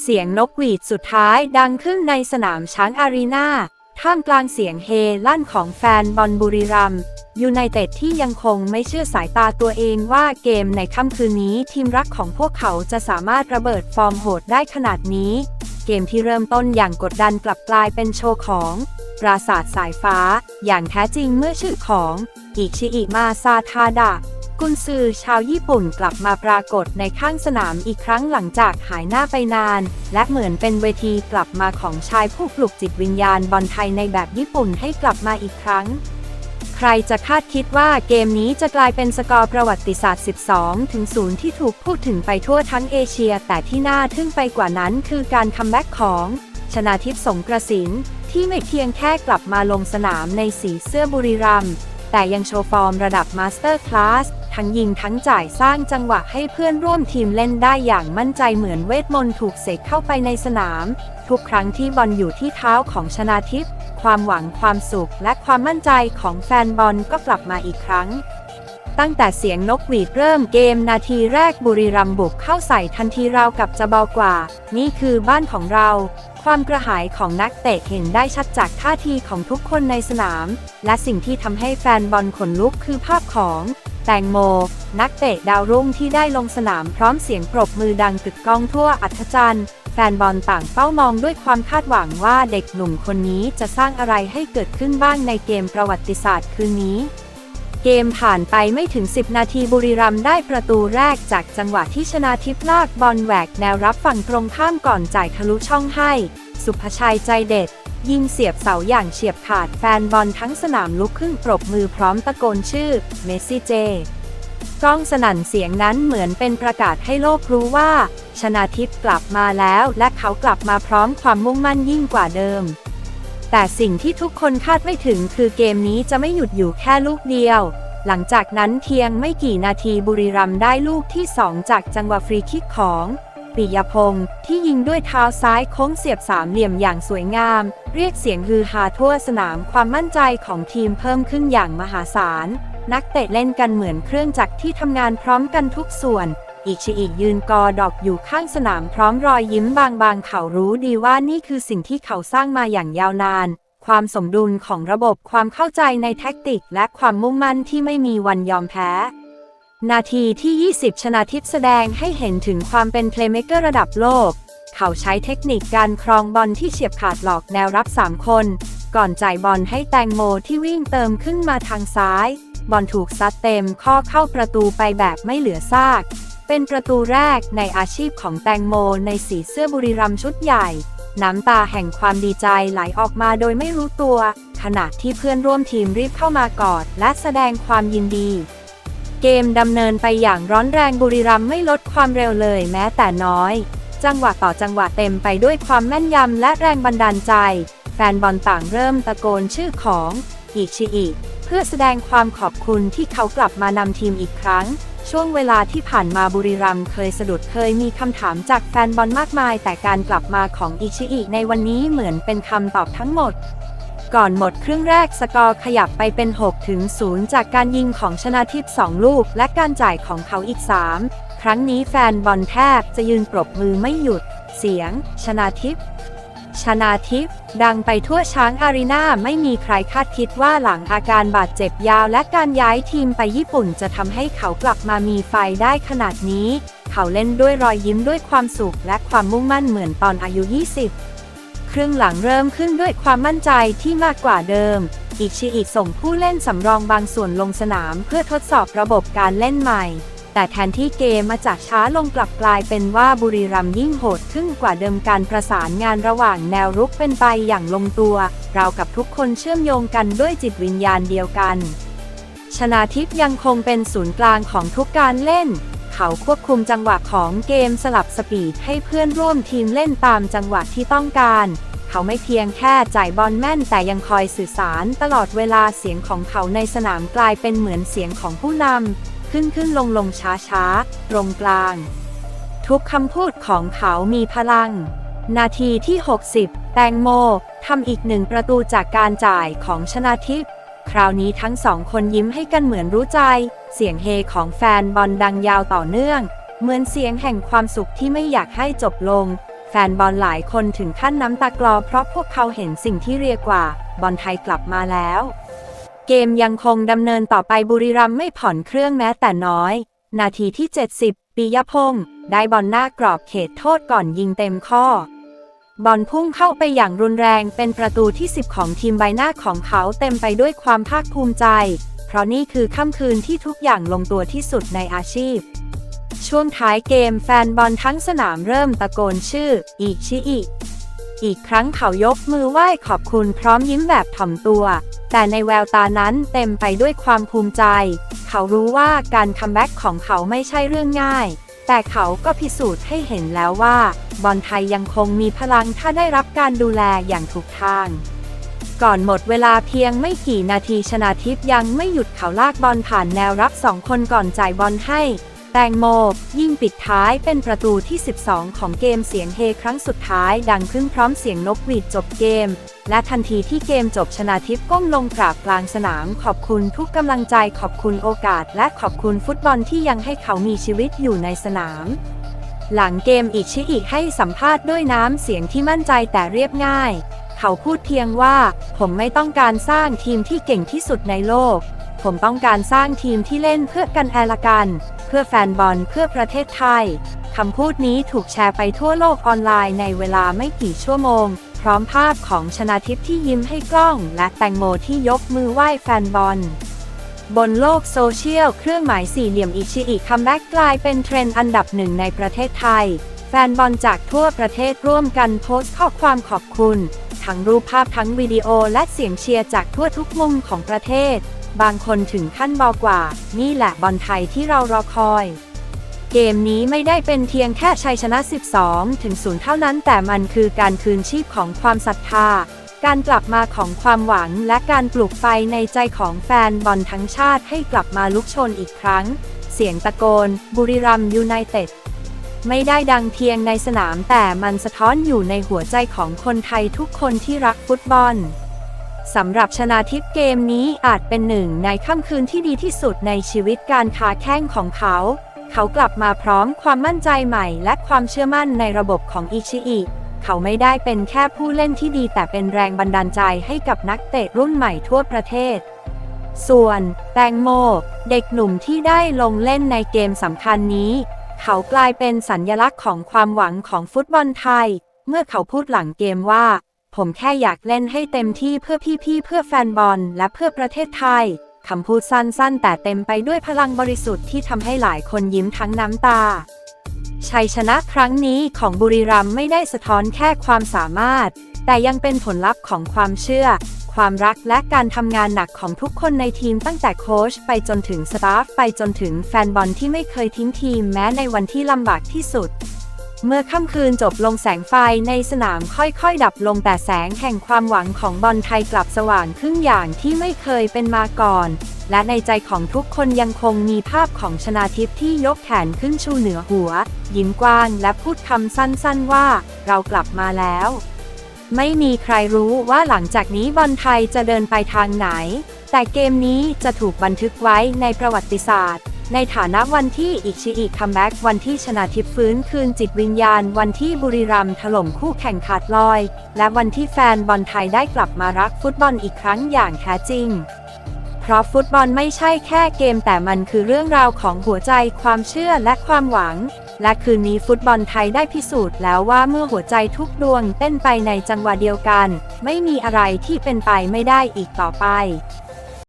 เสียงนกหวีดสุดท้ายดังขึ้นในสนามช้างอารีนาท่ามกลางเสียงเฮลั่นของแฟนบอลบุรีรัมยูไนเต็ดที่ยังคงไม่เชื่อสายตาตัวเองว่าเกมในค่ำคืนนี้ทีมรักของพวกเขาจะสามารถระเบิดฟอร์มโหดได้ขนาดนี้ เกมที่เริ่มต้นอย่างกดดันกลับกลายเป็นโชว์ของ ปราสาทสายฟ้า อย่างแท้จริงเมื่อชื่อของ อิชิอิมาซาทาดะ กุนซือชาวญี่ปุ่นกลับมาปรากฏในข้างสนามอีกครั้งหลังจากหายหน้าไปนาน และเหมือนเป็นเวทีกลับมาของชายผู้ปลุกจิตวิญญาณบอลไทยในแบบญี่ปุ่นให้กลับมาอีกครั้ง ใครจะคาดคิดว่าเกมนี้จะกลายเป็นสกอร์ประวัติศาสตร์ 12 ถึง 0 ที่ถูกพูดถึงไปทั่วทั้งเอเชีย แต่ที่น่าทึ่งไปกว่านั้นคือการคัมแบ็กของ ชนาทิพย์สงกระสินที่ไม่เพียงแค่กลับมาลงสนามในสีเสื้อบุรีรัมย์แต่ยังโชว์ฟอร์มระดับมาสเตอร์คลาส ทั้งยิงทั้งจ่ายสร้างจังหวะให้เพื่อนร่วมทีมเล่นได้อย่างมั่นใจเหมือนเวทมนต์ถูกเสกเข้าไปในสนาม ทุกครั้งที่บอลอยู่ที่เท้าของชนาทิพย์ความหวังความสุขและความมั่นใจของแฟนบอลก็กลับมาอีกครั้งตั้งแต่เสียงนกหวีดเริ่มเกมนาทีแรกบุรีรัมบุกเข้าใส่ทันทีราวกับจะเบากว่า นี่คือบ้านของเรา ความกระหายของนักเตะเห็นได้ชัดจากท่าทีของทุกคนในสนาม และสิ่งที่ทำให้แฟนบอลขนลุกคือภาพของ แตงโม นักเตะดาวรุ่งที่ได้ลงสนามพร้อมเสียงปรบมือดังกึกก้องทั่วอัธจันทร์แฟนบอลต่างเป้ามองด้วยความคาดหวังว่าเด็กหนุ่มคนนี้จะสร้างอะไรให้เกิดขึ้นบ้างในเกมประวัติศาสตร์คืนนี้ เกมผ่านไปไม่ถึง 10 นาทีบุรีรัมย์ได้ประตูแรกจากจังหวะที่ชนาทิพลากบอลแหวกแนวรับฝั่งตรงข้ามก่อนจ่ายทะลุช่องให้ สุภชัยใจเด็ด ยิงเสียบเสาอย่างเฉียบขาดแฟนบอลทั้งสนามลุกขึ้นปรบมือพร้อมตะโกนชื่อ เมสซี่เจกล้องสนั่นเสียงนั้นเหมือนเป็นประกาศให้โลกรู้ว่า ชนาทิพย์กลับมาแล้ว และเขากลับมาพร้อมความมุ่งมั่นยิ่งกว่าเดิม แต่สิ่งที่ทุกคนคาดไม่ถึงคือเกมนี้จะไม่หยุดอยู่แค่ลูกเดียว หลังจากนั้นเพียงไม่กี่นาทีบุรีรัมย์ได้ลูกที่ 2 จากจังหวะฟรีคิกของปิยพงศ์ที่ยิงด้วยเท้าซ้ายโค้งเสียบสามเหลี่ยมอย่างสวยงาม เรียกเสียงฮือฮาทั่วสนามความมั่นใจของทีมเพิ่มขึ้นอย่างมหาศาล นักเตะเล่นกันเหมือนเครื่องจักรที่ทำงานพร้อมกันทุกส่วน อีชีอียืนกอดอกอยู่ข้างสนามพร้อมรอยยิ้มบางๆ เขารู้ดีว่านี่คือสิ่งที่เขาสร้างมาอย่างยาวนาน ความสมดุลของระบบความเข้าใจในแท็กติก และความมุ่งมั่นที่ไม่มีวันยอมแพ้ นาทีที่ 20 ชนาทิพแสดงให้เห็นถึงความเป็นเพลย์เมเกอร์ระดับโลก เขาใช้เทคนิคการครองบอลที่เฉียบขาดหลอกแนวรับ 3 คน ก่อนจ่ายบอลให้แตงโมที่วิ่งเติมขึ้นมาทางซ้ายบอลถูกซัดเต็มข้อเข้าประตูไปแบบไม่เหลือซาก เป็นประตูแรกในอาชีพของแตงโมในสีเสื้อบุรีรัมชุดใหญ่ น้ำตาแห่งความดีใจไหลออกมาโดยไม่รู้ตัว ขณะที่เพื่อนร่วมทีมรีบเข้ามากอด และแสดงความยินดี เกมดำเนินไปอย่างร้อนแรงบุรีรัมไม่ลดความเร็วเลยแม้แต่น้อย จังหวะต่อจังหวะเต็มไปด้วยความแม่นยำและแรงบันดาลใจ แฟนบอลต่างเริ่มตะโกนชื่อของอิชิอิ เพื่อแสดงความขอบคุณที่เขากลับมานำทีมอีกครั้ง ช่วงเวลาที่ผ่านมาบุรีรัมย์เคยสะดุดเคยมีคำถามจากแฟนบอลมากมาย แต่การกลับมาของอิชิอิในวันนี้เหมือนเป็นคำตอบทั้งหมด ก่อนหมดครึ่งแรกสกอร์ขยับไปเป็น6ถึง0จากการยิงของชนาทิพย์2ลูก และการจ่ายของเขาอีก 3 ครั้งนี้แฟนบอลแทบจะยืนปรบมือไม่หยุด เสียง ชนาทิพย์ ชนาทิพย์ดังไปทั่วช้างอารีนาไม่มีใครคาดคิดว่าหลังอาการบาดเจ็บยาวและการย้ายทีมไปญี่ปุ่นจะทำให้เขากลับมามีไฟได้ขนาดนี้ เขาเล่นด้วยรอยยิ้มด้วยความสุขและความมุ่งมั่นเหมือนตอนอายุ 20 ครึ่งหลังเริ่มขึ้นด้วยความมั่นใจที่มากกว่าเดิม อีกชีอีกส่งผู้เล่นสำรองบางส่วนลงสนามเพื่อทดสอบระบบการเล่นใหม่ แต่แทนที่เกมมาจากช้าลงกลับกลายเป็นว่าบุรีรัมยิ่งโหดขึ้นกว่าเดิมการประสานงานระหว่างแนวรุกเป็นไปอย่างลงตัว เรากับทุกคนเชื่อมโยงกันด้วยจิตวิญญาณเดียวกัน ชนาทิพย์ยังคงเป็นศูนย์กลางของทุกการเล่น เขาควบคุมจังหวะของเกมสลับสปีดให้เพื่อนร่วมทีมเล่นตามจังหวะที่ต้องการเขาไม่เพียงแค่จ่ายบอลแม่นแต่ยังคอยสื่อสารตลอดเวลาเสียงของเขาในสนามกลายเป็นเหมือนเสียงของผู้นำ ขึ้นขึ้นลงลงช้าช้าตรงกลาง ทุกคำพูดของเขามีพลัง นาทีที่ 60 แตงโมทำอีกหนึ่งประตูจากการจ่ายของชนาทิพย์คราวนี้ทั้งสองคนยิ้มให้กันเหมือนรู้ใจ เสียงเฮของแฟนบอลดังยาวต่อเนื่อง เหมือนเสียงแห่งความสุขที่ไม่อยากให้จบลง แฟนบอลหลายคนถึงขั้นน้ำตากลอเพราะพวกเขาเห็นสิ่งที่เรียกว่า บอลไทยกลับมาแล้ว เกมยังคงดำเนินต่อไปบุรีรัมย์ไม่ผ่อนเครื่องแม้แต่น้อย นาทีที่ 70 ปียพงศ์ได้บอลหน้ากรอบเขตโทษก่อนยิงเต็มข้อ บอลพุ่งเข้าไปอย่างรุนแรงเป็นประตูที่ 10 ของทีมใบหน้าของเขาเต็มไปด้วยความภาคภูมิใจ เพราะนี่คือค่ำคืนที่ทุกอย่างลงตัวที่สุดในอาชีพ ช่วงท้ายเกมแฟนบอลทั้งสนามเริ่มตะโกนชื่อ อิชิอิ อีกครั้งเขายกมือไหว้ขอบคุณพร้อมยิ้มแบบถ่อมตัว แต่ในแววตานั้นเต็มไปด้วยความภูมิใจ เขารู้ว่าการคัมแบ็กของเขาไม่ใช่เรื่องง่าย แต่เขาก็พิสูจน์ให้เห็นแล้วว่า บอลไทยยังคงมีพลังถ้าได้รับการดูแลอย่างถูกทางก่อนหมดเวลาเพียงไม่กี่นาทีชนาทิพย์ยังไม่หยุดเขาลากบอลผ่านแนวรับสองคนก่อนจ่ายบอลให้ แตงโม ยิ่งปิดท้ายเป็นประตูที่ 12 ของเกมเสียงเฮครั้งสุดท้ายดังขึ้นพร้อมเสียงนกหวีดจบเกม และทันทีที่เกมจบชนาทิพย์ก้มลงกราบกลางสนามขอบคุณทุกกำลังใจขอบคุณโอกาส และขอบคุณฟุตบอลที่ยังให้เขามีชีวิตอยู่ในสนาม หลังเกมอิชิอิให้สัมภาษณ์ด้วยน้ำเสียงที่มั่นใจแต่เรียบง่าย เขาพูดเพียงว่า ผมไม่ต้องการสร้างทีมที่เก่งที่สุดในโลก ผมต้องการสร้างทีมที่เล่นเพื่อกันแอละกัน เพื่อแฟนบอลเพื่อประเทศไทย คำพูดนี้ถูกแชร์ไปทั่วโลกออนไลน์ในเวลาไม่กี่ชั่วโมง พร้อมภาพของชนาทิพย์ที่ยิ้มให้กล้อง และแตงโมที่ยกมือไหว้แฟนบอล บนโลกโซเชียล เครื่องหมายสี่เหลี่ยมอิชิอิคัมแบ็กกลายเป็นเทรนด์อันดับหนึ่งในประเทศไทย แฟนบอลจากทั่วประเทศร่วมกันโพสต์ข้อความขอบคุณ ทั้งรูปภาพทั้งวิดีโอและเสียงเชียร์จากทั่วทุกมุมของประเทศ บางคนถึงขั้นบอกว่า นี่แหละบอลไทยที่เรารอคอย เกมนี้ไม่ได้เป็นเพียงแค่ชัยชนะ 12 ถึง0เท่านั้น แต่มันคือการคืนชีพของความศรัทธา การกลับมาของความหวังและการปลุกไฟในใจของแฟนบอลทั้งชาติให้กลับมาลุกชนอีกครั้ง เสียงตะโกน บุรีรัมยูไนเต็ดไม่ได้ดังเพียงในสนามแต่มันสะท้อนอยู่ในหัวใจของคนไทยทุกคนที่รักฟุตบอล สำหรับชนาทิพย์เกมนี้อาจเป็นหนึ่งในค่ำคืนที่ดีที่สุดในชีวิตการค้าแข้งของเขา เขากลับมาพร้อมความมั่นใจใหม่และความเชื่อมั่นในระบบของอิชิอิเขาไม่ได้เป็นแค่ผู้เล่นที่ดีแต่เป็นแรงบันดาลใจให้กับนักเตะรุ่นใหม่ทั่วประเทศ ส่วน แตงโม เด็กหนุ่มที่ได้ลงเล่นในเกมสำคัญนี้ เขากลายเป็นสัญญลักษณ์ของความหวังของฟุตบอลไทย เมื่อเขาพูดหลังเกมว่า ผมแค่อยากเล่นให้เต็มที่เพื่อพี่ๆ เพื่อแฟนบอล และเพื่อประเทศไทย คำพูดสั้นๆ แต่เต็มไปด้วยพลังบริสุทธิ์ที่ทำให้หลายคนยิ้มทั้งน้ำตา ชัยชนะครั้งนี้ของบุรีรัมย์ไม่ได้สะท้อนแค่ความสามารถ แต่ยังเป็นผลลัพธ์ของความเชื่อ ความรักและการทำงานหนักของทุกคนในทีมตั้งแต่โค้ชไปจนถึงสตาฟไปจนถึงแฟนบอลที่ไม่เคยทิ้งทีมแม้ในวันที่ลำบากที่สุด เมื่อค่ำคืนจบลงแสงไฟในสนามค่อยๆ ดับลงแต่แสงแห่งความหวังของบอลไทยกลับสว่างขึ้นอย่างที่ไม่เคยเป็นมาก่อน และในใจของทุกคนยังคงมีภาพของชนาทิพย์ที่ยกแขนขึ้นชูเหนือหัว ยิ้มกว้างและพูดคำสั้นๆว่า เรากลับมาแล้ว ไม่มีใครรู้ว่าหลังจากนี้บอลไทยจะเดินไปทางไหน แต่เกมนี้จะถูกบันทึกไว้ในประวัติศาสตร์ ในฐานะวันที่อิชิอิคัมแบ็กวันที่ชนะทิพฟื้นคืนจิตวิญญาณ วันที่บุรีรัมถล่มคู่แข่งขาดลอย และวันที่แฟนบอลไทยได้กลับมารักฟุตบอลอีกครั้งอย่างแท้จริง เพราะฟุตบอลไม่ใช่แค่เกมแต่มันคือเรื่องราวของหัวใจความเชื่อและความหวัง และคืนนี้ฟุตบอลไทยได้พิสูจน์แล้วว่าเมื่อหัวใจทุกดวงเต้นไปในจังหวะเดียวกัน ไม่มีอะไรที่เป็นไปไม่ได้อีกต่อไป